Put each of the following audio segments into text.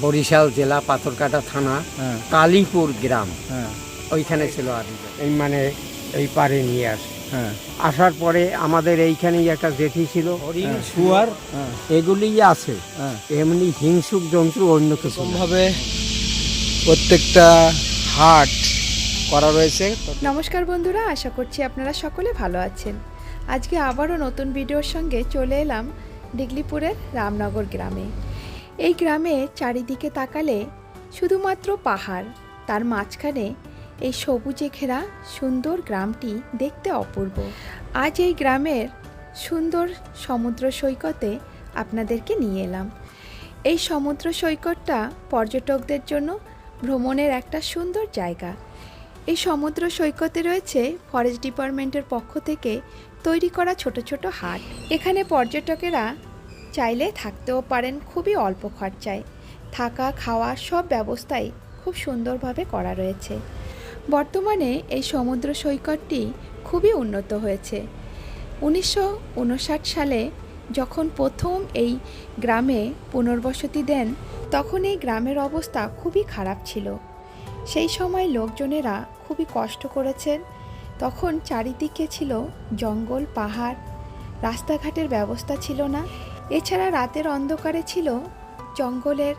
বরিশাল জেলা পাথরকাটা থানা হ্যাঁ। কালীপুর গ্রাম। হ্যাঁ। ওইখানে ছিল আদিবাসী। এই মানে এই পারে নিয়ে আসে। হ্যাঁ। আসার পরে আমাদের এইখানেই একটা জেঠি ছিল। হরিণ। শুয়ার এগুলিই আছে। এমনি হিংসুক জন্তু অন্য কিছু না। প্রত্যেকটা হাট করা রয়েছে। নমস্কার বন্ধুরা আশা করছি আপনারা সকলে ভালো আছেন। আজকে আবারও নতুন ভিডিওর সঙ্গে চলে এলাম ডিগলিপুরের রামনগর গ্রামে। এই গ্রামে চারিদিকে তাকালে শুধুমাত্র পাহাড়, তার মাঝখানে এই সবুজে ঘেরা সুন্দর গ্রামটি দেখতে অপূর্ব। আজ এই গ্রামের সুন্দর সমুদ্র সৈকতে আপনাদেরকে নিয়ে এলাম। এই সমুদ্র সৈকতটা পর্যটকদের জন্য ভ্রমণের একটা সুন্দর জায়গা। এই সমুদ্র সৈকতে রয়েছে ফরেস্ট ডিপার্টমেন্টের পক্ষ থেকে তৈরি করা ছোট ছোট হাট। এখানে পর্যটকেরা চাইলে থাকতেও পারেন খুবই অল্প খরচায়। থাকা, খাওয়া সব ব্যবস্থাই খুব সুন্দরভাবে করা রয়েছে। বর্তমানে এই সমুদ্র সৈকতটি খুবই উন্নত হয়েছে। উনিশশো উনষাট সালে যখন প্রথম এই গ্রামে পুনর্বসতি দেন, তখন এই গ্রামের অবস্থা খুবই খারাপ ছিল। সেই সময় লোকজনেরা খুবই কষ্ট করেছেন। তখন চারিদিকে ছিল জঙ্গল, পাহাড়। রাস্তাঘাটের ব্যবস্থা ছিল না। এছাড়া রাতের অন্ধকারে ছিল জঙ্গলের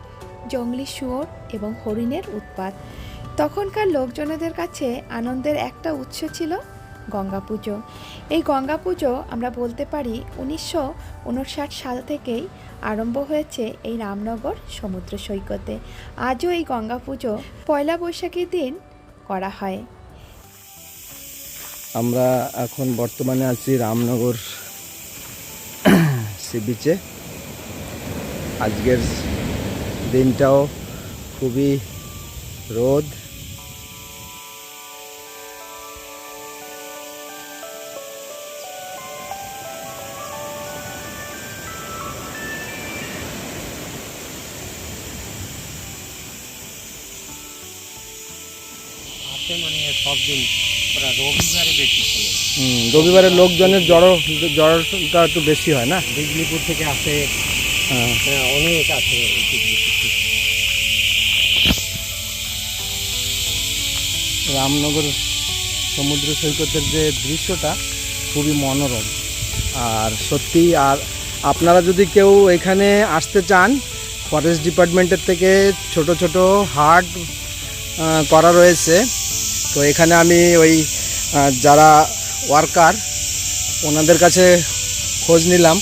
জঙ্গলি শুয়োর এবং হরিণের উৎপাত। তখনকার লোকজনেদের কাছে আনন্দের একটা উৎস ছিল গঙ্গা পুজো। এই গঙ্গা পুজো আমরা বলতে পারি উনিশশো উনষাট সাল থেকেই আরম্ভ হয়েছে এই রামনগর সমুদ্র সৈকতে। আজও এই গঙ্গা পুজো পয়লা বৈশাখীর দিন করা হয়। আমরা এখন বর্তমানে আছি রামনগর সি বিচে আজকের দিনটাও খুবই রোদ। মানে সব দিন। রবিবারে বেশি খোলে রবিবারে লোকজনের জড়ো জড়টা একটু বেশি হয় না? বিজলিপুর থেকে আসে হ্যাঁ। হ্যাঁ অনেক আছে রামনগর সমুদ্র সৈকতের যে দৃশ্যটা খুবই মনোরম। আর সত্যি আর আপনারা যদি কেউ এখানে আসতে চান ফরেস্ট ডিপার্টমেন্টের থেকে ছোট ছোট হাট করা রয়েছে। তো এখানে আমি ওই যারা ওয়ার্কার ওনাদের কাছে খোঁজ নিলাম।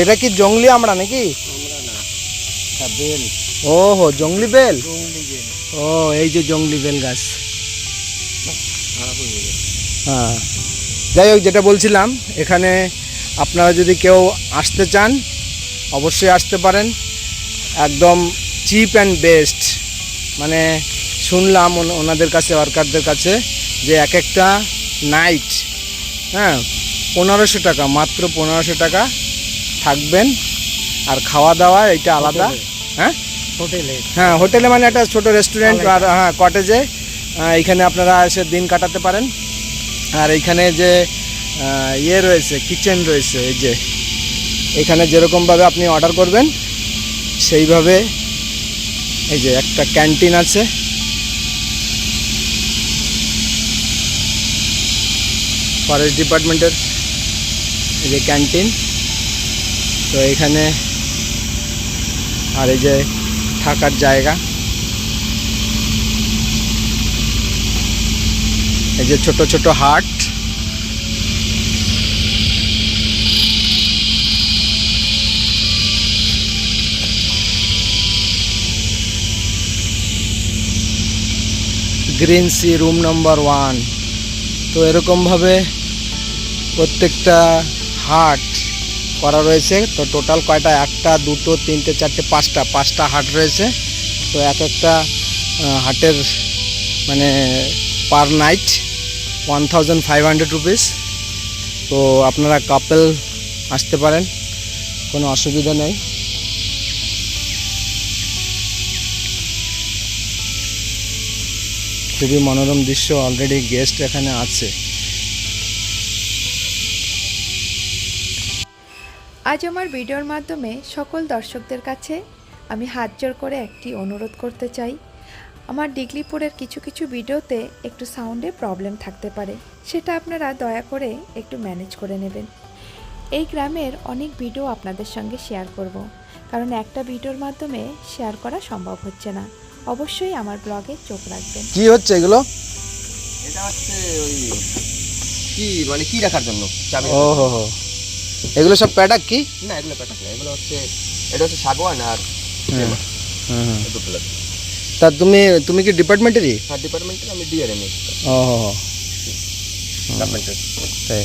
এটা কি জঙ্গলি আমরা নাকি? বেল। ও হো জঙ্গলি বেল। ও এই যে জঙ্গলি বেল হয়ে গেছে। হ্যাঁ। যাই হোক যেটা বলছিলাম এখানে আপনারা যদি কেউ আসতে চান অবশ্যই আসতে পারেন। একদম চিপ অ্যান্ড বেস্ট মানে শুনলাম ওন- ওনাদের কাছে ওয়ার্কারদের কাছে যে এক একটা নাইট হ্যাঁ পনেরোশো টাকা মাত্র পনেরোশো টাকা থাকবেন আর খাওয়া দাওয়া এটা আলাদা হ্যাঁ? হোটেলে। হ্যাঁ হোটেলে মানে একটা ছোট রেস্টুরেন্ট আর হ্যাঁ কটেজে এখানে আপনারা এসে দিন কাটাতে পারেন। আর এইখানে যে ইয়ে রয়েছে কিচেন রয়েছে এই যে এখানে যেরকমভাবে আপনি অর্ডার করবেন সেইভাবে এই যে একটা ক্যান্টিন আছে। ফরেস্ট ডিপার্টমেন্টের এই যে ক্যান্টিন। তো এখানে আর এই যে থাকার জায়গা। এই যে ছোট ছোট hut. Green sea room number one তো এরকমভাবে প্রত্যেকটা হাট করা রয়েছে। তো টোটাল কয়টা? একটা, দুটো, তিনটে, চারটে, পাঁচটা। পাঁচটা হাট রয়েছে। তো এক একটা হাটের মানে per night one thousand five hundred rupees তো আপনারা কাপেল আসতে পারেন। কোনো অসুবিধা নেই। খুবই মনোরম দৃশ্য অলরেডি গেস্ট এখানে আছে। আজ আমার ভিডিওর মাধ্যমে সকল দর্শকদের কাছে আমি হাত জোর করে একটি অনুরোধ করতে চাই। আমার ডিগলিপুরের কিছু কিছু ভিডিওতে একটু সাউন্ডে প্রবলেম থাকতে পারে। সেটা আপনারা দয়া করে একটু ম্যানেজ করে নেবেন। এই গ্রামের অনেক ভিডিও আপনাদের সঙ্গে শেয়ার করব। কারণ একটা ভিডিওর মাধ্যমে শেয়ার করা সম্ভব হচ্ছে না। অবশ্যই আমার ব্লগে চোখ রাখবেন। কি হচ্ছে এগুলো? এটা হচ্ছে ওই কি মানে কি রাখার জন্য চাবি? ও হো হো। এগুলো সব প্যাটাক কি? না এগুলো প্যাটাক না এগুলো হচ্ছে এটা হচ্ছে সাগওয়ান আর হুম, দুটো লাগে। তা তুমি তুমি কি ডিপার্টমেন্টেরই? আর ডিপার্টমেন্টের আমি ডিআরএম ও হো হো। তাই।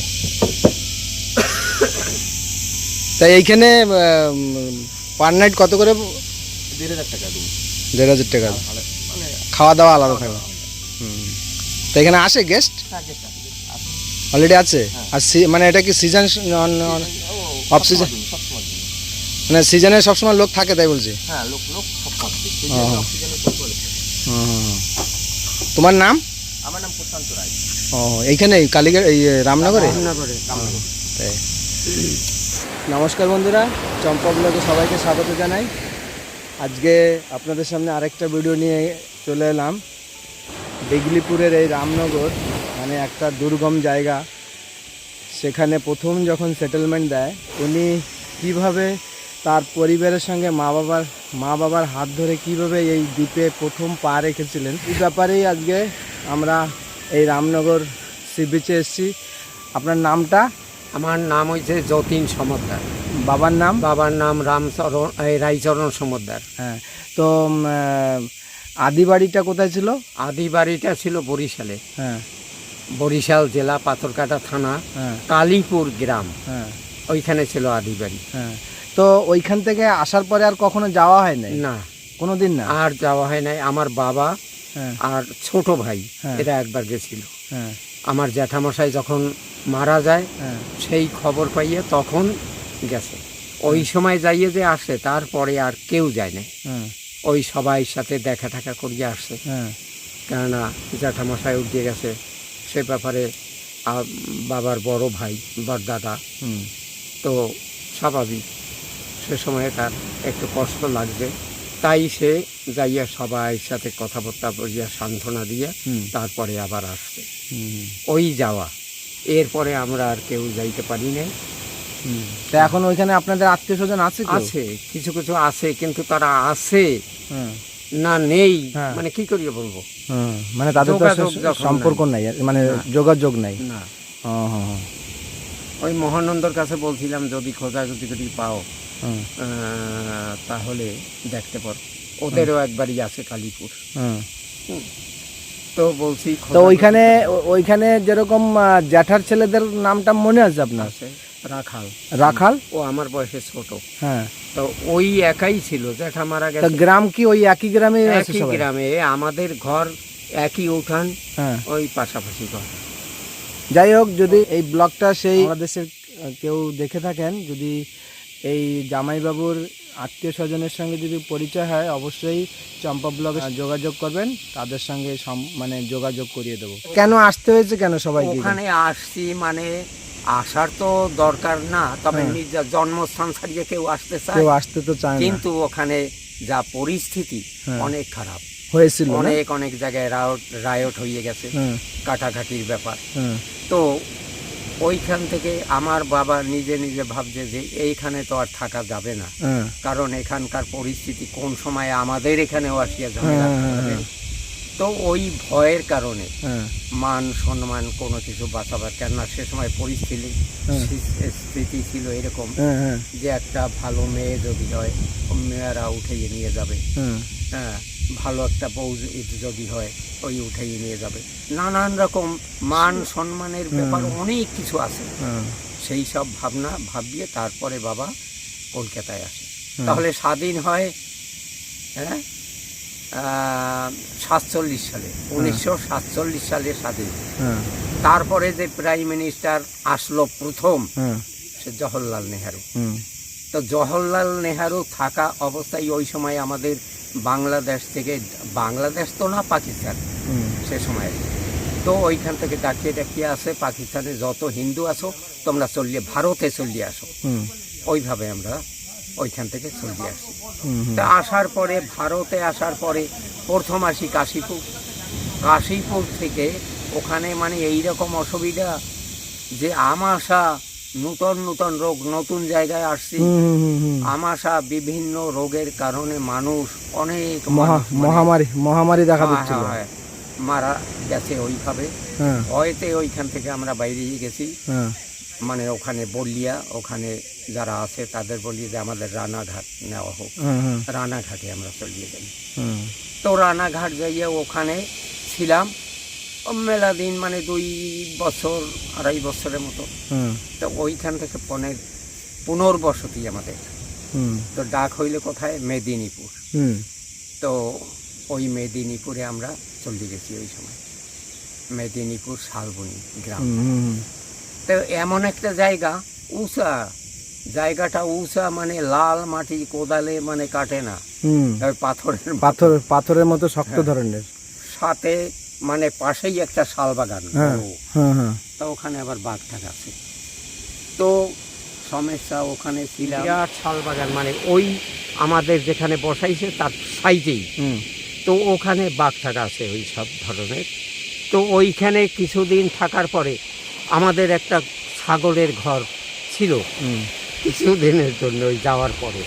তাই এইখানে পার নাইট কত করে? দেড় হাজার টাকা দিন। দেড় হাজার টাকা। মানে খাওয়া দাওয়া আলাদা থাকবে। হুম। তো এখানে আসে গেস্ট অলরেডি আছে আর সি- মানে এটা কি সিজন? সবসময় দিন। মানে সিজনে সবসময় লোক থাকে তাই বলছি? হ্যাঁ। সিজনে। তোমার নাম? আমার নাম প্রশান্ত রায়। ও এইখানে কালীগড় এই রামনগরে? রামনগরে। তাই। নমস্কার বন্ধুরা চম্পা ব্লগে সবাইকে স্বাগত জানাই। আজকে আপনাদের সামনে আরেকটা ভিডিও নিয়ে চলে এলাম। ডিগলিপুরের এই রামনগর মানে একটা দুর্গম জায়গা। সেখানে প্রথম যখন সেটেলমেন্ট দেয়, উনি কীভাবে তার পরিবারের সঙ্গে মা বাবার মা বাবার হাত ধরে কীভাবে এই দ্বীপে প্রথম পা রেখেছিলেন, এই ব্যাপারেই আজকে আমরা এই রামনগর সি বিচে এসেছি। আপনার নামটা? আমার নাম হয়েছে যতীন সমদ্দার বাবার নাম? বাবার নাম রামচরণ এই রাইচরণ সমদ্দার। হ্যাঁ তো আদি বাড়িটা কোথায় ছিল? আদি বাড়িটা ছিল বরিশালে। হ্যাঁ। বরিশাল জেলা পাথরকাটা থানা হ্যাঁ। কালীপুর গ্রাম। হ্যাঁ। ওইখানে ছিল আদি বাড়ি। হ্যাঁ। তো ওইখান থেকে আসার পরে আর কখনো যাওয়া হয় নাই? না। কোনো দিন না? আর যাওয়া হয় নাই। আমার বাবা আর ছোট ভাই। এরা একবার গেছিল। আমার জ্যাঠামশাই যখন মারা যায় সেই খবর পাইয়ে তখন গেছে ওই সময় যাইয়ে যে আসে তারপরে আর কেউ যায় না। ওই সবাই সাথে দেখা টাকা করিয়ে আসছে কেননা জ্যাঠামশাই উঠিয়ে গেছে। সে ব্যাপারে বাবার বড় ভাই বড়দাদা তো স্বাভাবিক সে সময়ে তার একটু কষ্ট লাগবে তাই সে যাইয়া সবাই সাথে কথাবার্তা বলিয়া সান্ত্বনা দিয়ে তারপরে আবার হুম। ওই যাওয়া। এরপরে আমরা আর কেউ যাইতে পারি হুম তা এখন ওইখানে আপনাদের আত্মীয় স্বজন আছে কেউ? আছে কিছু কিছু আছে কিন্তু তারা আছে হুম। না নেই হ্যাঁ। মানে কি করিয়ে বলব? হুম মানে তাদের তো যোগাযোগ সে- যখন সম্পর্ক নাই মানে যোগাযোগ নাই। না। ও ওই মহানন্দর কাছে বলছিলাম যদি খোঁজাখুঁজি যদি পাও হুম। আহ, তাহলে দেখতে পারো। ওদেরও একবারই আছে কালীপুর। হুম। তো বলছি তো খোঁজাখুঁজি ওইখানে ও- ওইখানে যেরকম আহ, জ্যাঠার ছেলেদের নামটা মনে আছে আপনার? আছে। রাখাল। রাখাল? ও আমার বয়সে ছোট। হ্যাঁ। তো ওই একাই ছিল জ্যাঠা মারা গেছে। গ্রাম কি ওই একই গ্রামে একই গ্রামে আমাদের ঘর একই উঠান হ্যাঁ। ওই পাশাপাশি ঘর। যাই হোক যদি এই ব্লগটা সেই বাংলাদেশের কেউ দেখে থাকেন যদি এই জামাইবাবুর আত্মীয় স্বজনের সঙ্গে যদি পরিচয় হয় অবশ্যই চম্পা ব্লগে যোগাযোগ করবেন তাদের সঙ্গে মানে যোগাযোগ করিয়ে দেবো। কেন আসতে হয়েছে কেন সবাইকে? ওখানে আসছি মানে আসার তো দরকার না তবে হ্যাঁ। নিজের জন্মস্থান ছাড়িয়ে কেউ আসতে চায় কেউ আসতে তো চায় কিন্তু ওখানে যা পরিস্থিতি হ্যাঁ। অনেক খারাপ। হয়েছিল অনেক অনেক জায়গায় রায়ট রায়ট হয়ে গেছে হ্যাঁ। কাটাকাটির ব্যাপার। তো ওইখান থেকে আমার বাবা নিজে নিজে ভাবছে যে এইখানে তো আর থাকা যাবে না। কারণ এখানকার পরিস্থিতি কোন সময় আমাদের এখানেও আসিয়া ঝামেলা তো ওই ভয়ের কারণে হ্যাঁ। মান সম্মান কোনো কিছু বাঁচাবার কেননা সে সময় পরিস্থিতি হ্যাঁ। স্থিতি ছিল এরকম হ্যাঁ যে একটা ভালো মেয়ে যদি হয় মেয়েরা উঠেই নিয়ে যাবে। হ্যাঁ। ভালো একটা বউ যদি- হয় ওই উঠেই নিয়ে যাবে। নানান রকম মান সম্মানের ব্যাপার অনেক কিছু আছে। সেই সব ভাবনা ভাবিয়ে তারপরে বাবা কলকাতায় আসে। তাহলে স্বাধীন হয় হ্যাঁ? সাতচল্লিশ সালে উনিশশো সাতচল্লিশ সালে স্বাধীন হ্যাঁ। তারপরে যে প্রাইম মিনিস্টার আসলো প্রথম হ্যাঁ। সে জওহরলাল নেহারু। তো জওহরলাল নেহারু থাকা অবস্থায় ওই সময় আমাদের বাংলাদেশ থেকে বাংলাদেশ তো না পাকিস্তান। সে সময়। তো ওইখান থেকে ডাকিয়ে ডাকিয়ে আসে পাকিস্তানে যত হিন্দু আছো তোমরা চললে ভারতে চলিয়ে আসো। ওইভাবে আমরা ওইখান থেকে চলে আসি। তা আসার পরে ভারতে আসার পরে প্রথম আসি কাশীপুর। কাশীপুর থেকে ওখানে মানে এই রকম অসুবিধা যে আমাশা নূতন নূতন রোগ নতুন জায়গায় আসছি। আমাশা বিভিন্ন রোগের কারণে মানুষ অনেক মানে- মহামারী মহামারী দেখা হ্যাঁ, দিচ্ছিল। হ্যাঁ, হ্যাঁ, মারা গেছে ওইভাবে। হ্যাঁ। ভয়েতে ওইখান থেকে আমরা বাইরে গেছি। মানে ওখানে বললিয়া ওখানে যারা আছে তাদের বলি যে আমাদের রানাঘাট নেওয়া হোক। রানাঘাটে আমরা চলিয়ে হুম, তো রানাঘাট যাইয়া ওখানে ছিলাম মেলা দিন মানে দুই বছর আড়াই বছরের মতো। তো ওইখান থেকে পনেরো পুনর্বসতি আমাদের। তো ডাক হইলে কোথায়? মেদিনীপুর। তো ওই মেদিনীপুরে আমরা চলে গেছি ওই সময়। মেদিনীপুর শালবনি গ্রাম। তো এমন একটা জায়গা উঁচা। জায়গাটা উঁচা মানে লাল মাটি কোদালে মানে কাটে না। হুম। পাথরের পাথর পাথরের মতো শক্ত হ্যাঁ। ধরনের। সাথে মানে পাশেই একটা শাল বাগান। হ্যাঁ। হ্যাঁ হ্যাঁ। তো ওখানে আবার বাঘ টাঘ আছে। তো সমস্যা ওখানে ছিলাম। বিরাট শাল বাগান মানে ওই আমাদের যেখানে বসাইছে তার সাইডেই হুম, তো ওখানে বাঘ থাকা আছে ওই সব ধরনের। তো ওইখানে কিছুদিন থাকার পরে আমাদের একটা ছাগলের ঘর ছিল হুম, কিছুদিনের জন্য ওই যাওয়ার পরে।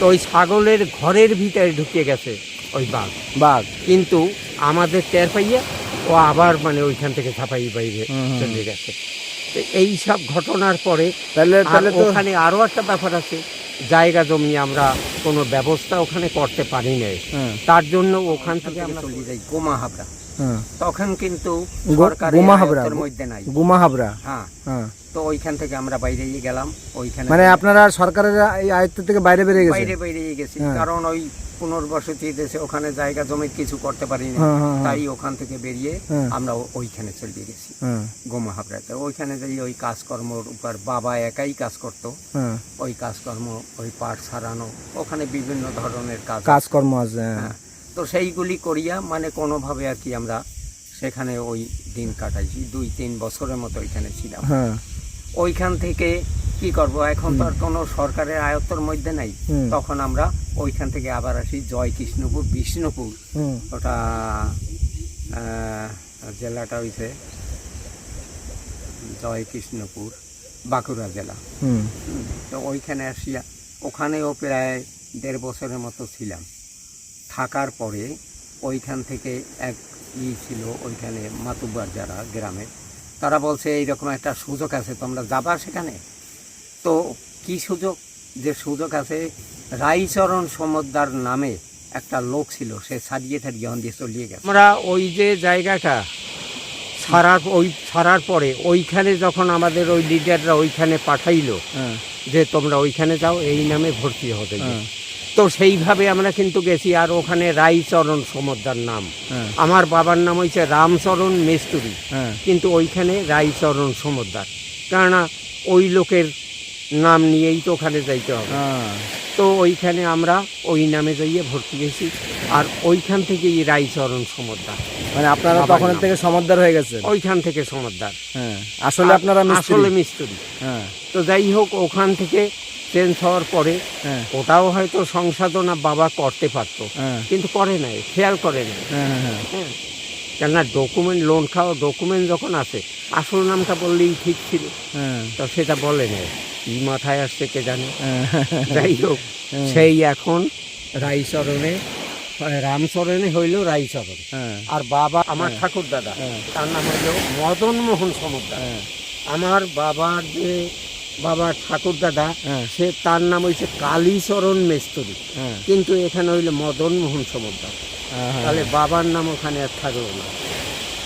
তো ওই ছাগলের ঘরের ভিতরে ঢুকে গেছে ওই বাঘ। বাঘ? কিন্তু আমাদের টের পাইয়া ও আবার মানে ওইখান থেকে ছাপাই বাইরে। চলে গেছে। তো এই সব ঘটনার পরে তাহলে তাহলে তো ওখানে আরও একটা ব্যাপার আছে। জায়গা জমি আমরা কোনো ব্যবস্থা ওখানে করতে পারি নাই। তার জন্য ওখান থেকে আমরা চলে যাই গোমা হাবড়া তখন কিন্তু সরকারের মধ্যে নাই। হ্যাঁ। হ্যাঁ। তো ওইখান থেকে আমরা বাইরে গেলাম ওইখানে মানে আপনারা সরকারের এই আয়ত্ত থেকে বাইরে বেরিয়ে গেছে বাইরে বাইরে গেছি হ্যাঁ। কারণ ওই পুনর্বসতি দেশে ওখানে জায়গা জমি কিছু করতে পারি না হ্যাঁ, হ্যাঁ, হ্যাঁ। তাই ওখান থেকে বেরিয়ে হ্যাঁ। আমরা ওইখানে চলে গেছি হ্যাঁ। গোমা হাবড়াতে। ওইখানে যাই ওই কাজকর্মর উপর বাবা একাই কাজ করতো হ্যাঁ। ওই কাজকর্ম ওই পাট সারানো ওখানে বিভিন্ন ধরনের কাজ কাজকর্ম আছে হ্যাঁ। হ্যাঁ। তো সেইগুলি করিয়া মানে কোনোভাবে আর কি আমরা সেখানে ওই দিন কাটাইছি দুই তিন বছরের মতো ওইখানে ছিলাম। হ্যাঁ। ওইখান থেকে কি করব এখন তো আর কোনো সরকারের আয়ত্তর মধ্যে নাই। তখন আমরা ওইখান থেকে আবার আসি জয় কৃষ্ণপুর বিষ্ণুপুর ওটা আহ, জেলাটা হইছে জয় কৃষ্ণপুর বাঁকুড়া জেলা। তো ওইখানে আসিয়া ওখানেও প্রায় দেড় বছরের মতো ছিলাম। থাকার পরে ওইখান থেকে এক ই ছিল ওইখানে মাতুব্বার যারা গ্রামে তারা বলছে এইরকম একটা সুযোগ আছে তোমরা যাবা সেখানে? তো কি সুযোগ? যে সুযোগ আছে রাইচরণ সমদ্দার নামে একটা লোক ছিল সে ছাড়িয়ে ছাড়িয়ে হন দিয়ে চলিয়ে গেছে। আমরা ওই যে জায়গাটা ছাড়ার ওই ছাড়ার পরে ওইখানে যখন আমাদের ওই লিডাররা ওইখানে পাঠাইলো হ্যাঁ। যে তোমরা ওইখানে যাও এই নামে ভর্তি হবে। হ্যাঁ। তো সেইভাবে আমরা কিন্তু গেছি আর ওখানে রাইচরণ সমদ্দার নাম। হ্যাঁ। আমার বাবার নাম হচ্ছে রামচরণ মেস্তুরি। হ্যাঁ। কিন্তু ওইখানে রাইচরণ সমদ্দার। কেননা ওই লোকের নাম নিয়েই তো ওখানে যাইতে হবে। হ্যাঁ। তো ওইখানে আমরা ওই নামে যাইয়ে ভর্তি গেছি আর ওইখান থেকেই রাইচরণ সমদ্দার। মানে আপনারা তখন থেকে সমদ্দার হয়ে গেছে ওইখান থেকে সমদ্দার। আসলে আপনারা আসলে মিস্ত্রি। তো যাই হোক ওখান থেকে চেঞ্জ হওয়ার পরে হ্যাঁ। ওটাও হয়তো সংশোধনা বাবা করতে পারতো। হ্যাঁ। কিন্তু করে নাই খেয়াল করে নাই। হ্যাঁ কেননা ডকুমেন্ট লোন খাওয়া ডকুমেন্ট যখন আছে আসল নামটা বললেই ঠিক ছিল। তো সেটা বলে নাই। কি মাথায় আসছে কে জানে? যাই হোক সেই এখন রাইচরণে রামচরণে হইল রাইচরণ হ্যাঁ। আর বাবা আমার। ঠাকুর দাদা। তার নাম হইল মদন মোহন সমদ্দার। হ্যাঁ। আমার বাবার যে বাবার ঠাকুর দাদা হ্যাঁ। সে তার নাম হইছে কালীচরণ মেস্তরি। হ্যাঁ। কিন্তু এখানে হইল মদন মোহন সমদ্দার। হ্যাঁ। তাহলে বাবার নাম ওখানে আর থাকল না।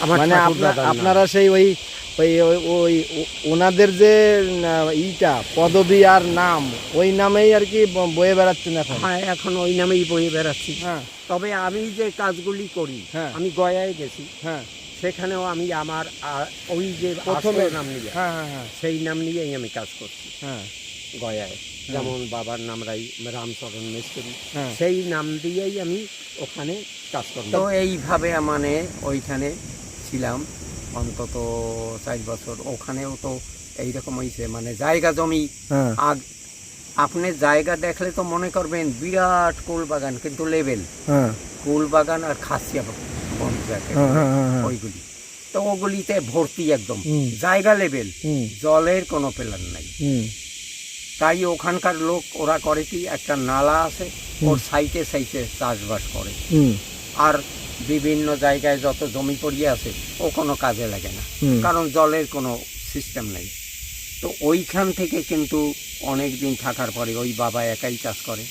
মানে। আপনারা সেই ওই ওই ওই- ওই ওনাদের যে ইটা পদবি আর নাম ওই নামেই আর কি বয়ে বেড়াচ্ছেন এখন? হ্যাঁ এখন ওই নামেই বয়ে বেড়াচ্ছি। হ্যাঁ। তবে আমি যে কাজগুলি করি হ্যাঁ। আমি গয়ায় গেছি। হ্যাঁ। সেখানেও আমি আমার ওই যে প্রথমে? নাম নিয়ে হ্যাঁ হ্যাঁ হ্যাঁ। সেই নাম নিয়েই আমি কাজ করছি। হ্যাঁ। গয়ায়। যেমন বাবার নাম রাই রামচরণ মিস্ত্রি। সেই নাম দিয়েই আমি ওখানে কাজ করতাম তো এইভাবে মানে ওইখানে ছিলাম অন্তত চার বছর। ওখানেও তো এইরকম হয়েছে মানে জায়গা জমি। আগ আপনি জায়গা দেখলে তো মনে করবেন বিরাট কুল বাগান কিন্তু লেভেল। কুল বাগান আর খাসিয়া বন হ্যাঁ হ্যাঁ হ্যাঁ। ওইগুলি। তো ওগুলিতে ভর্তি একদম জায়গা লেভেল জলের কোনো প্ল্যান নাই। তাই ওখানকার লোক ওরা করে কি একটা নালা আছে ওর সাইটে সাইটে চাষবাস করে। আর বিভিন্ন জায়গায় যত জমি পড়িয়ে আছে ও কোনো কাজে লাগে না। কারণ জলের কোনো সিস্টেম নেই। তো ওইখান থেকে কিন্তু অনেক দিন থাকার পরে ওই বাবা একাই চাষ করে।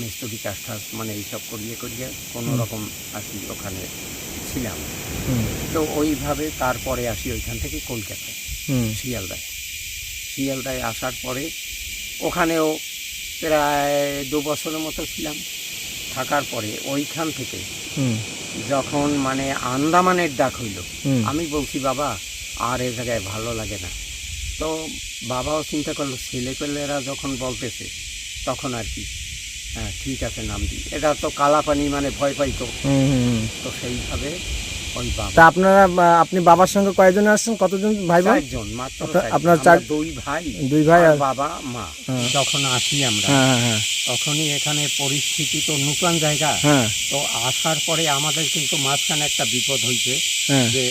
মিস্ত্রি কাজ টাজ মানে এইসব করিয়ে করিয়ে কোনো রকম আসি ওখানে ছিলাম। তো ওইভাবে তারপরে আসি ওইখান থেকে কলকাতায় শিয়ালদায়। শিয়ালদায় আসার পরে ওখানেও প্রায় দু বছরের মতো ছিলাম। থাকার পরে ওইখান থেকে যখন মানে আন্দামানের ডাক হইল আমি বলছি বাবা আর এ জায়গায় ভালো লাগে না। তো বাবাও চিন্তা করল ছেলেপেলেরা যখন বলতেছে তখন আর কি হ্যাঁ ঠিক আছে নাম দিই এটা তো কালাপানি মানে ভয় পাইতো হুম। তো সেইভাবে ওই বাবা তা আপনারা আপনি বাবার সঙ্গে কয়জন আসছেন? কতজন ভাই বোন চারজন মাত্র আপনার- চার- দুই ভাই। দুই ভাই আর বাবা মা। হ্যাঁ। যখন আসি আমরা হ্যাঁ হ্যাঁ তখনই এখানে পরিস্থিতি তো নূতন জায়গা। তো আসার পরে আমাদের কিন্তু মাঝখানে একটা বিপদ হয়েছে হ্যাঁ। যে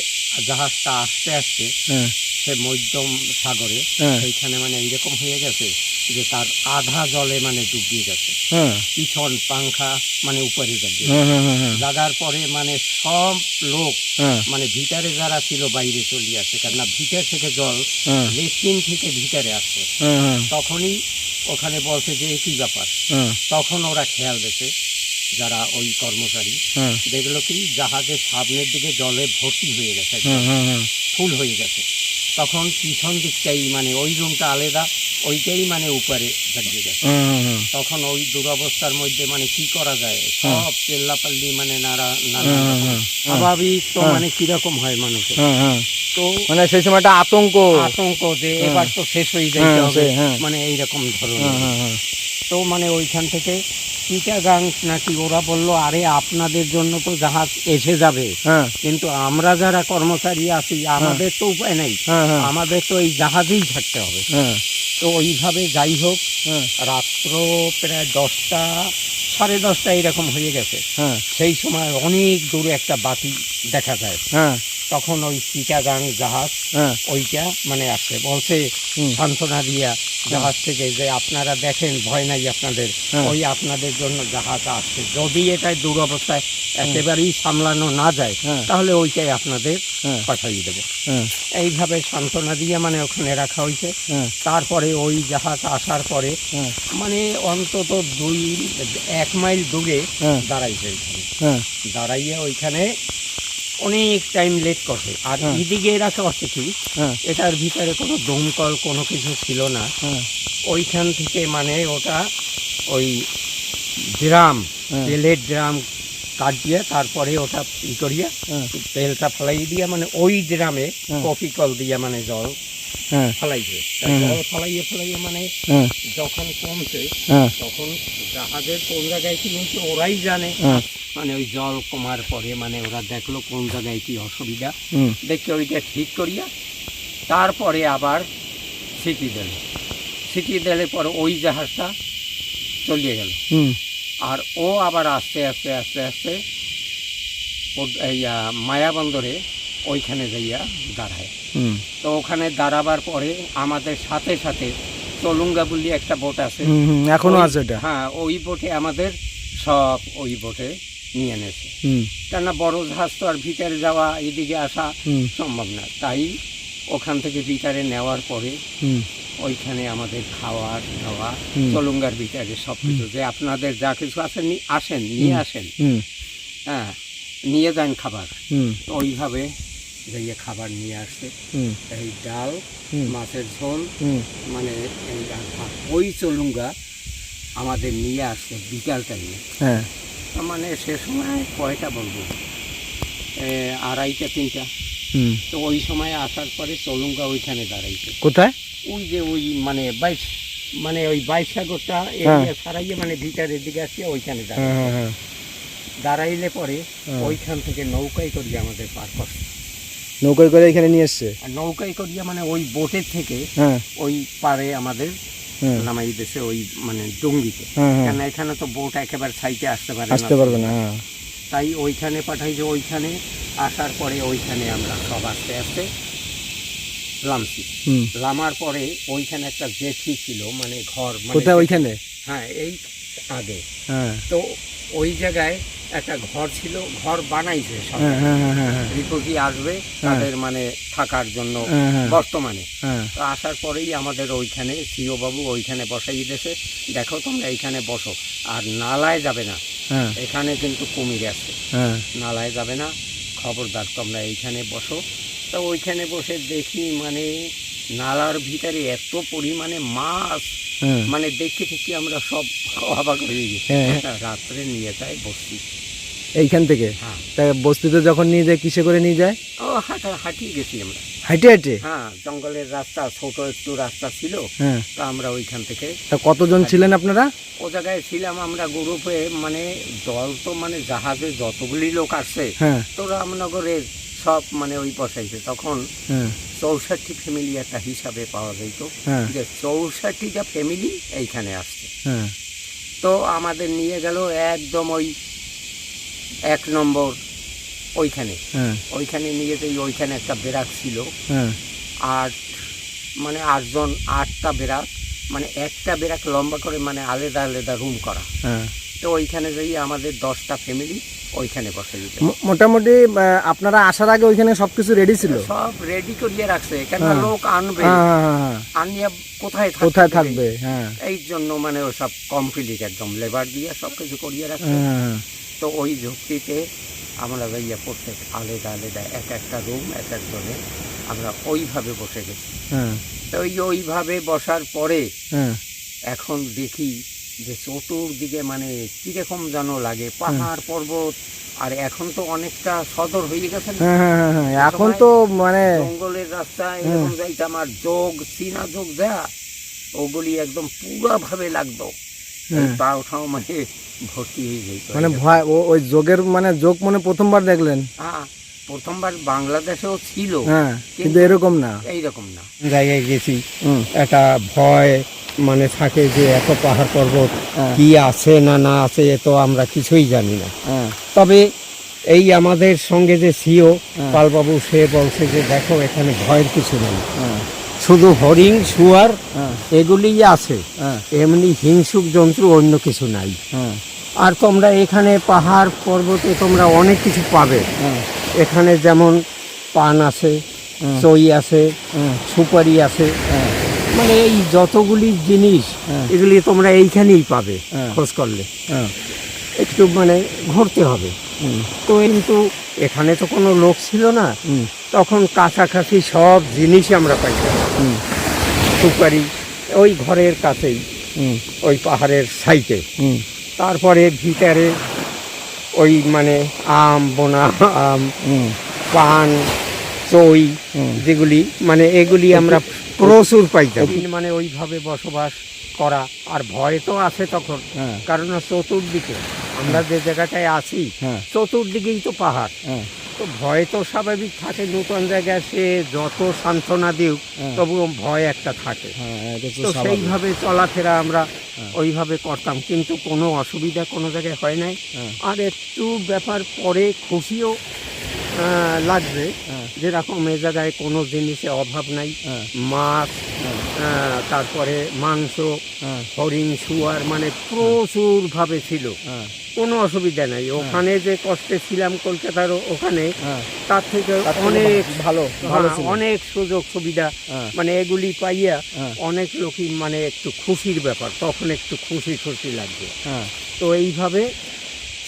জাহাজটা আসতে আসতে সে মধ্যম সাগরে সেইখানে মানে এইরকম হয়ে গেছে। যে তার আধা জলে মানে ডুবিয়ে গেছে। হ্যাঁ। পিছন পাংখা মানে উপরে যাবে হ্যাঁ হ্যাঁ জাগার পরে মানে সব লোক মানে ভিতরে যারা ছিল বাইরে চলে আসছে। কেননা ভিতর থেকে জল লেট্রিন থেকে ভিতরে আসছে। তখনই ওখানে বলছে যে একই ব্যাপার। তখন ওরা খেয়াল দিয়েছে যারা ওই কর্মচারী দেখল কি জাহাজের সামনের দিকে জলে ভর্তি হয়ে গেছে ফুল হয়ে গেছে। তখন পিছন দিকটাই মানে ওই রুমটা আলাদা ওইটাই মানে উপরে দাঁড়িয়ে গেছে। তখন ওই দুরবস্থার মধ্যে মানে কি করা যায়? সব চেল্লাপাল্লি মানে হ্যাঁ, হ্যাঁ। স্বাভাবিক তো। মানে কীরকম হয় মানুষের? তো মানে সেই সময়টা আতঙ্ক। আতঙ্ক যে। এবার তো শেষ হয়ে যাইতে হবে। মানে এইরকম ধরনের। তো মানে ওইখান থেকে চিটাগাং নাকি? ওরা বলল আরে আপনাদের জন্য তো জাহাজ এসে যাবে। হ্যাঁ। কিন্তু আমরা যারা কর্মচারী আছি আমাদের তো উপায় নাই। হ্যাঁ হ্যাঁ। আমাদের তো এই জাহাজেই থাকতে হবে। হ্যাঁ। তো ওইভাবে যাই হোক হ্যাঁ। রাত্র প্রায় দশটা সাড়ে দশটা এরকম হয়ে গেছে। হ্যাঁ। সেই সময় অনেক দূরে একটা বাতি দেখা যায়। হ্যাঁ। তখন ওই চিটাগাং জাহাজ হ্যাঁ। ওইটা মানে আসছে বলছে। সান্ত্বনা দিয়া জাহাজ থেকে যে আপনারা দেখেন ভয় নাই আপনাদের হ্যাঁ। ওই আপনাদের জন্য জাহাজ আসছে যদি এটাই দুরবস্থায় একেবারেই সামলানো না যায় হ্যাঁ। তাহলে ওইটাই আপনাদের পাঠিয়ে দেবো। এইভাবে সান্ত্বনা দিয়ে মানে ওখানে রাখা হয়েছে। হ্যাঁ। তারপরে ওই জাহাজ আসার পরে মানে অন্তত দুই এক মাইল দূরে হ্যাঁ। দাঁড়াইছে। দাঁড়াইয়ে ওইখানে অনেক টাইম লেট করছে আর হ্যাঁ। এদিকে এরা হচ্ছে কি হ্যাঁ এটার ভিতরে কোনো দমকল কোনো কিছু ছিল না হ্যাঁ ওইখান থেকে মানে ওটা ওই ড্রাম। তেলের ড্রাম কাট দিয়ে তারপরে ওটা ই করিয়া তেলটা ফেলাই দিয়া মানে ওই ড্রামে। কফি কল দিয়ে মানে জল ফেলাইছে। ফেলাইয়ে ফেলাইয়ে মানে হ্যাঁ। যখন কমছে হ্যাঁ। তখন জাহাজের কোন জায়গায় কি হচ্ছে ওরাই জানে। হ্যাঁ। মানে ওই জল কমার পরে মানে ওরা দেখল কোন জায়গায় কি অসুবিধা। দেখে ওইটা ঠিক করিয়া তারপরে আবার সিটি দিল। সিটি দিলে পরে ওই জাহাজটা চলিয়ে গেল। আর ও আবার আস্তে আস্তে আস্তে আস্তে মায়াবন্দরে ওইখানে যাইয়া দাঁড়ায়। তো ওখানে দাঁড়াবার পরে আমাদের সাথে সাথে চলুঙ্গা বলি একটা বোট আছে। এখনও আছে হ্যাঁ ওই বোটে আমাদের সব ওই বোটে নিয়ে এনেছে কেননা বড় জাহাজ তো আর ভিতরে যাওয়া এদিকে আসা সম্ভব না। তাই ওখান থেকে ভিতরে নেওয়ার পরে ওইখানে আমাদের খাওয়ার দাওয়া। চলুঙ্গার ভিতরে সব কিছু যে আপনাদের যা কিছু আছে নি- আসেন নিয়ে আসেন। হ্যাঁ নিয়ে যান খাবার। ওইভাবে যাইয়ে খাবার নিয়ে আসছে এই ডাল মাছের ঝোল মানে এই ওই চলুঙ্গা আমাদের নিয়ে আসছে বিকাল টাইমে হ্যাঁ। মানে সে সময় কয়টা বলব? আড়াইটা তিনটা। তো ওই সময় আসার পরে চলুঙ্গা ওইখানে দাঁড়াইছে। কোথায়? ওই যে ওই মানে বাইশ মানে ওই বাইশ সাগরটা এরিয়া ছাড়াইয়ে মানে ভিতরের দিকে আসছে ওইখানে হ্যাঁ হ্যাঁ হ্যাঁ। দাঁড়াইলে পরে হ্যাঁ। ওইখান থেকে নৌকায় করিয়ে আমাদের পার করছে। নৌকায় করে এখানে নিয়ে এসছে? আর নৌকায় করিয়া মানে ওই বোটের থেকে হ্যাঁ। ওই পারে আমাদের হুম। নামাই দিয়েছে ওই মানে ডুঙ্গিতে হুম কেন এখানে তো বোট একেবারে আসতে পারে আসতে পারবে না হ্যাঁ। তাই ওইখানে পাঠাইছে ওইখানে আসার পরে ওইখানে আমরা সব আস্তে আস্তে লামছি লামার পরে ওইখানে একটা জেঠি ছিল মানে ঘর মানে কোথায়? ওইখানে? হ্যাঁ এই আগে। হ্যাঁ। তো ওই জায়গায় একটা ঘর ছিল ঘর বানাইছে সব হ্যাঁ হ্যাঁ হ্যাঁ রিপোর্টি আসবে তাদের মানে থাকার জন্য। বর্তমানে। তো আসার পরেই আমাদের ওইখানে সিও বাবু ওইখানে বসাই দিয়েছে দেখো তোমরা এইখানে বসো আর নালায় যাবে না। এখানে কিন্তু কুমির আছে। নালায় যাবে না। খবরদার তোমরা এইখানে বসো। তো ওইখানে বসে দেখি মানে নালার ভিতরে এত পরিমাণে মাছ। মানে দেখে দেখি আমরা সব অবাক হয়ে গেছি। রাত্রে নিয়ে যায় বসছি। এইখান থেকে? হ্যাঁ। তা বস্তিতে যখন নিয়ে যায় কিসে করে নিয়ে যায়? ও হাঁটা হাঁটিয়ে গেছি আমরা। হাইটে হাইটে হ্যাঁ জঙ্গলের রাস্তা ছোট একটু রাস্তা ছিল। হ্যাঁ। তো আমরা ওইখান থেকে তা কতজন ছিলেন আপনারা? ও জায়গায় ছিলাম আমরা গ্রুপে মানে দল তো মানে জাহাজে যতগুলি লোক আসছে হ্যাঁ। তো রামনগরের সব মানে ওই বসাইছে। তখন চৌষট্টি ফ্যামিলি একটা হিসাবে পাওয়া যেত যে চৌষট্টিটা ফ্যামিলি এইখানে আসছে। তো আমাদের নিয়ে গেল একদম ওই এক নম্বর ওইখানে। হ্যাঁ। ওইখানে নিয়ে যেই ওইখানে একটা বেরাক ছিল। হ্যাঁ। আট মানে আটজন আটটা বেরাক মানে একটা বেরাক লম্বা করে মানে আলাদা আলাদা রুম করা। হ্যাঁ। তো ওইখানে যেই আমাদের দশটা ফ্যামিলি ওইখানে বসে দিতে। মোটামুটি আপনারা আসার আগে ওইখানে সবকিছু রেডি ছিল? সব রেডি করিয়ে রাখছে। কেন। লোক আনবে। আনিয়ে কোথায় থাকবে? কোথায় থাকবে? হ্যাঁ। এই জন্য মানে ও সব কমপ্লিট একদম লেবার দিয়ে সব কিছু করিয়ে রাখছে। তো ওই যুক্তিতে আমরা যাইয়া প্রত্যেক আলাদা আলাদা এক একটা রুম এক একজনে আমরা ওইভাবে বসে গেছি। হ্যাঁ। তো ওই ওইভাবে বসার পরে হ্যাঁ। এখন দেখি যে চতুর্দিকে মানে কীরকম যেন লাগে পাহাড় পর্বত আর এখন তো অনেকটা সদর হয়ে গেছে হ্যাঁ হ্যাঁ হ্যাঁ, হ্যাঁ এখন তো মানে জঙ্গলের রাস্তা এরকম যাইতাম আর যোগ চীনা যোগ দেয়া ওগুলি একদম পুরাভাবে লাগতো। হ্যাঁ। পা ওঠাও মানে ভর্তি হয়ে যেত মানে ভয় ও- ওই যোগের মানে যোগ মানে প্রথমবার দেখলেন? হ্যাঁ প্রথমবার বাংলাদেশেও ছিল হ্যাঁ কিন্তু এরকম না। এইরকম না। জায়গায় গেছি হুম। একটা ভয় মানে থাকে যে এত পাহাড় পর্বত হ্যাঁ। কি আছে না না আছে এ তো আমরা কিছুই জানি না। হ্যাঁ। তবে এই আমাদের সঙ্গে যে সিও হ্যাঁ। পালবাবু সে বলছে যে দেখো এখানে ভয়ের কিছু নেই। হ্যাঁ। শুধু হরিণ শুয়ার হ্যাঁ। এগুলিই আছে। হ্যাঁ। এমনি হিংসুক জন্তু অন্য কিছু নাই। হ্যাঁ। আর তোমরা এখানে পাহাড় পর্বতে তোমরা অনেক কিছু পাবে। এখানে যেমন পান আছে চই আছে সুপারি আছে। মানে এই যতগুলি জিনিস। এগুলি তোমরা এইখানেই পাবে। খোঁজ করলে। একটু মানে ঘুরতে হবে। তো কিন্তু এখানে তো কোনো লোক ছিল না। তখন কাছাকাছি সব জিনিসই আমরা পাইতাম। সুপারি ওই ঘরের কাছেই ওই পাহাড়ের সাইডে হুম। তারপরে ভিতরে ওই মানে আম বোনা আম পান চই যেগুলি মানে এগুলি আমরা প্রচুর পাইতাম। মানে ওইভাবে বসবাস করা আর ভয় তো আছে তখন। হ্যাঁ। কারণ চতুর্দিকে আমরা যে জায়গাটায় আছি হ্যাঁ। চতুর্দিকেই তো পাহাড়। হ্যাঁ। তো ভয় তো স্বাভাবিক থাকে নতুন জায়গায় সে যত সান্ত্বনা দিক হ্যাঁ। তবুও ভয় একটা থাকে। তো সেইভাবে চলাফেরা আমরা। ওইভাবে করতাম কিন্তু কোনো অসুবিধা কোনো জায়গায় হয় নাই। আর একটু ব্যাপার পরে খুশিও লাগবে। যেরকম এ জায়গায় কোনো জিনিসে অভাব নাই। মাছ তারপরে মাংস হ্যাঁ। হরিণ শুয়ার মানে প্রচুরভাবে ছিল। হ্যাঁ। কোনো অসুবিধা নাই। ওখানে যে কষ্টে ছিলাম কলকাতার ওখানে হ্যাঁ। তার থেকে অনেক ভালো ভালো হ্যাঁ, অনেক সুযোগ সুবিধা হ্যাঁ। মানে এগুলি পাইয়া হ্যাঁ। অনেক লোকই মানে একটু খুশির ব্যাপার তখন একটু খুশি খুশি লাগবে হ্যাঁ। তো এইভাবে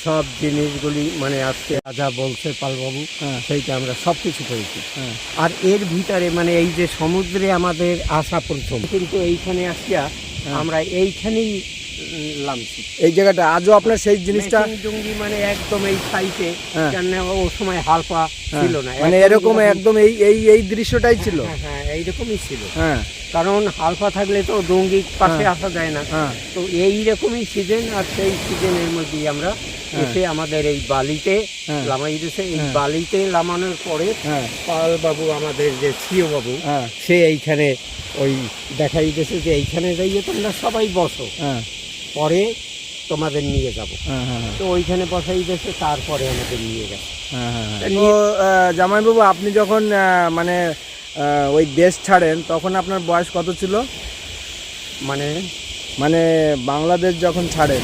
সব জিনিসগুলি মানে আজকে রাজা বলছে পালবাবু হ্যাঁ। সেইটা আমরা সব কিছু পেয়েছি হ্যাঁ। আর এর ভিতরে মানে এই যে সমুদ্রে আমাদের আসা প্রথম কিন্তু এইখানে আসিয়া হ্যাঁ। আমরা এইখানেই এই জায়গাটা আজও আপনার সেই জিনিসটা? ডুঙ্গি মানে একদম এই। কেন ও সময় হালপা ছিল না। মানে এরকম একদম এই এই এই দৃশ্যটাই ছিল? হ্যাঁ এইরকমই ছিল। হ্যাঁ। কারণ হালকা থাকলে তো ডুঙ্গি পাশে হ্যাঁ। আসা যায় না। হ্যাঁ। তো এই রকমই সিজন আর সেই সিজনের মধ্যে আমরা। এসে আমাদের এই বালিতে। লামাই দিয়েছে। এই। বালিতে লামানোর পরে পাল বাবু আমাদের যে সিও বাবু সে এইখানে ওই দেখাই দিয়েছে যে এইখানে যাইয়ে তোমরা সবাই বসো। পরে তোমাদের নিয়ে যাব। তো ওইখানে বসাই দিয়েছে তারপরে আমাদের নিয়ে গেছে। জামাইবাবু আপনি যখন মানে ওই দেশ ছাড়েন তখন আপনার বয়স কত ছিল? মানে? মানে বাংলাদেশ যখন ছাড়েন।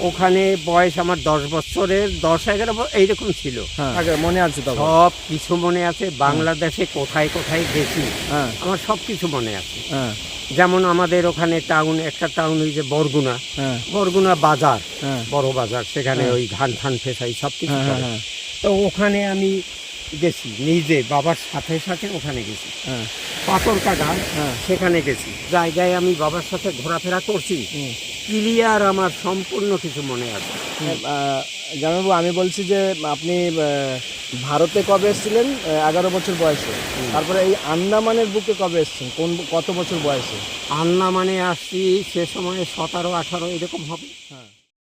ওখানে বয়স আমার দশ বছরের দশ এগারো এইরকম ছিল। হ্যাঁ। আগে মনে আছে তখন? সব কিছু মনে আছে বাংলাদেশে কোথায় কোথায় গেছি। হ্যাঁ। আমার সব কিছু মনে আছে। হ্যাঁ। যেমন আমাদের ওখানে টাউন একটা টাউন ওই যে বরগুনা। হ্যাঁ। বরগুনা বাজার। হ্যাঁ। বড় বাজার সেখানে হ্যাঁ। ওই ধান ফান ফেসাই সব কিছু হ্যাঁ। হ্যাঁ, তো ওখানে আমি গেছি নিজে বাবার সাথে সাথে ওখানে গেছি। হ্যাঁ। পাথর কাটা হ্যাঁ। সেখানে গেছি। জায়গায় আমি বাবার সাথে ঘোরাফেরা করছি। ক্লিয়ার আমার সম্পূর্ণ কিছু মনে আছে। জামাইবাবু আমি বলছি যে আপনি ভারতে কবে এসেছিলেন? এগারো বছর বয়সে। তারপরে এই আন্দামানের বুকে কবে এসেছেন? কোন কত বছর বয়সে? আন্না মানে আসছি সে সময় সতেরো আঠারো এরকম হবে।